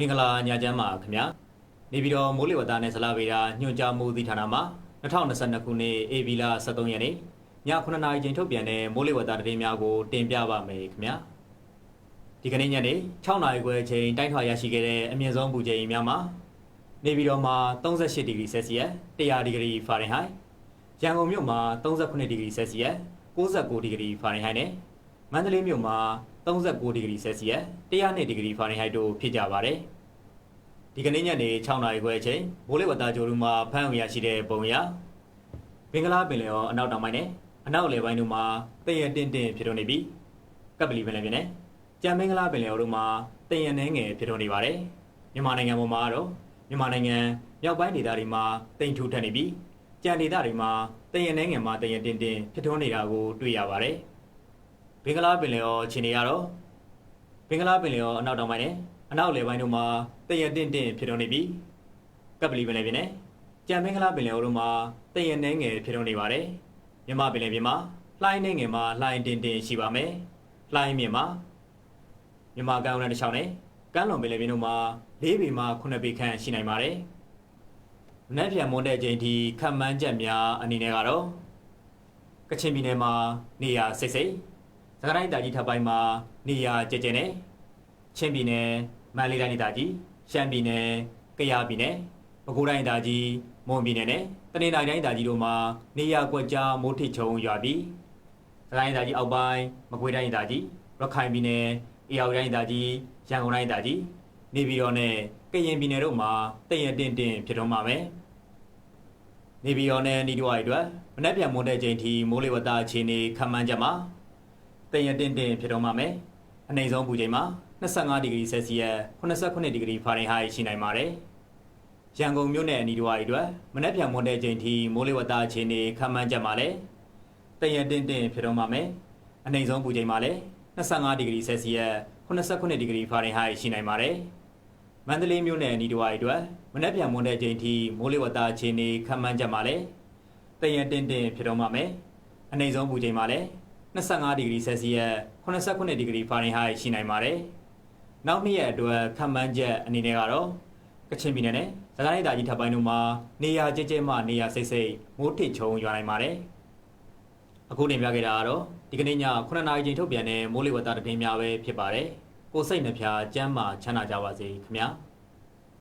မင်္ဂလာညချမ်းပါခင်ဗျာနေပြည်တော်မိုးလေဝသနဲ့ဇလာဗေဒညွှန်ကြားမှုသီဌာနမှာ2022ခုနှစ်ဧပြီလ23ရက်နေ့ည9:00နာရီချိန်ထုတ်ပြန်တဲ့မိုးလေဝသသတင်းများကိုတင်ပြပါမယ်ခင်ဗျာဒီကနေ့ညနေ6နာရီခွဲချိန်တိုင်းထွာရရှိခဲ့တဲ့အမြင့်ဆုံးပူချိန်များမှာနေပြည်တော်မှာ38ဒီဂရီဆယ်စီယပ်100ဒီဂရီဖာရင်ဟိုက်ရန်ကုန်မြို့မှာ38ဒီဂရီဆယ်စီယပ်69ဒီဂရီဖာရင်ဟိုက်နဲ့မန္တလေးမြို့မှာ 39ဒီဂရီဆယ်စီယပ်102ဒီဂရီဖာရင်ဟိုက်တို့ဖြစ်ကြပါတယ်။ဒီကနေ့ညနေ6နာရီခွဲအချိန်မိုးလေဝသကြိုးရူမှာဖမ်းဝင်ရရှိတဲ့ပုံရဘင်္ဂလားပင်လယ်ရောအနောက်တောင်ပိုင်းနဲ့အနောက်အလယ်ပိုင်းတို့မှာတည့်ရတင်းတင်းဖြစ်ထွန်းနေပြီးကပ်ပလီပင်လယ်ပြင်နဲ့ကြံမင်္ဂလားပင်လယ်တို့မှာတည့်ရနှဲငယ်ဖြစ်ထွန်းနေပါတယ်။မြန်မာနိုင်ငံပေါ်မှာတော့မြန်မာနိုင်ငံမြောက်ပိုင်းဒေသတွေမှာတိမ်ထူထပ်နေပြီးကြံဒေသတွေမှာတည့်ရနှဲငယ်မှာတည့်ရတင်းတင်းဖြစ်ထွန်းနေတာကိုတွေ့ရပါတယ်။ ဘင်္ဂလားပင်လယ်ရောအခြေအနေကတော့ဘင်္ဂလားပင်လယ်ရောအနောက်တောင်ပိုင်းနဲ့အနောက်လေပိုင်းတို့မှာတည့်ရတင့်တင့်ဖြစ်ထွန်းနေပြီးကပ်ပလီပင်လယ်ပြင်နဲ့ကြံဘင်္ဂလားပင်လယ်အော်တို့မှာတည့်ရနှဲငယ်ဖြစ်ထွန်းနေပါတယ်မြမပင်လယ်ပြင်မှာလှိုင်းနှဲငယ်မှာလှိုင်းတင်တင်ရှိပါမယ်လှိုင်းမြင်မှာမြမကမ်းရိုးတန်းတစ်ချောင်းနဲ့ကမ်းလွန်ပင်လယ်ပြင်တို့မှာ၄ပေမှ9ပေခန့်ရှိနိုင်ပါတယ်မနက်ဖြန်မွန်တဲ့ချိန်ထိခံမှန်းချက်များအနေနဲ့ကတော့ကချင်ပြည်နယ်မှာနေရာစိတ်စိတ် စကိုင်းတိုင်းတာကြီးထပ်ပိုင်းမှာနေရာကျကျနဲ့ချင်းပြည်နယ်မန္တလေးတိုင်းဒေသကြီးရှမ်းပြည်နယ်ကယားပြည်နယ်ပဲခူးတိုင်းဒေသကြီးမွန်ပြည်နယ်နဲ့တနင်္သာရီတိုင်းဒေသကြီးတို့မှာနေရာကွက်ကြားမိုးထစ်ချုံရွာပြီးစကိုင်းဒေသကြီးအောက်ပိုင်းမကွေးတိုင်းဒေသကြီးရခိုင်ပြည်နယ်အေရဝတီတိုင်းဒေသကြီးရန်ကုန်တိုင်းဒေသကြီးနေပြည်တော်နဲ့ကရင်ပြည်နယ်တို့မှာတည့်ရတင့်တင့်ဖြစ်ထွန်းပါမယ်နေပြည်တော်နဲ့နေတဝိုက်အတွက်မနေ့ပြန်မွန်တဲ့ချိန်ထိမိုးလေဝသအခြေအနေခန့်မှန်းချက်မှာ တည့်ရတင်းတင်းဖြစ်တော့မှာမယ်။အနေဆုံးပူချိန်မှာ25ဒီဂရီဆယ်စီယပ်89ဒီဂရီဖာရင်ဟိုက်ရှိနိုင်ပါတယ်။ရန်ကုန်မြို့နယ်အနီးတစ်ဝိုက်အတွက်မနေ့ပြန်မွန်တဲ့ချိန်ထိမိုးလေဝသအခြေအနေခန့်မှန်းချက်မှာလည်းတည့်ရတင်းတင်းဖြစ်တော့မှာမယ်။အနေဆုံးပူချိန်မှာလည်း25ဒီဂရီဆယ်စီယပ်89ဒီဂရီဖာရင်ဟိုက်ရှိနိုင်ပါတယ်။မန္တလေးမြို့နယ်အနီးတစ်ဝိုက်အတွက်မနေ့ပြန်မွန်တဲ့ချိန်ထိမိုးလေဝသအခြေအနေခန့်မှန်းချက်မှာလည်းတည့်ရတင်းတင်းဖြစ်တော့မှာမယ်။အနေဆုံးပူချိန်မှာလည်း 25ဒီဂရီဆယ်စီယပ်89ဒီဂရီဖာရင်ဟိုက်ရှိနိုင်ပါတယ်။နောက်နှစ်ရက်အတွက်ခံမှန်းချက်အနေနဲ့ကတော့ကချင်ပြည်နယ်နဲ့စကိုင်းတိုင်းကြီးထပ်ပိုင်းတို့မှာနေရာကျကျမှနေရာစိတ်စိတ်မိုးထစ်ချုံရွာနိုင်ပါတယ်။အခုတင်ပြခဲ့တာကတော့ဒီကနေ့ည9နာရီချိန်ထုတ်ပြန်တဲ့မိုးလေဝသသတင်းများပဲဖြစ်ပါတယ်။ကိုစိတ်နှဖျားစမ်းမာချမ်းသာကြပါစေခင်ဗျာ။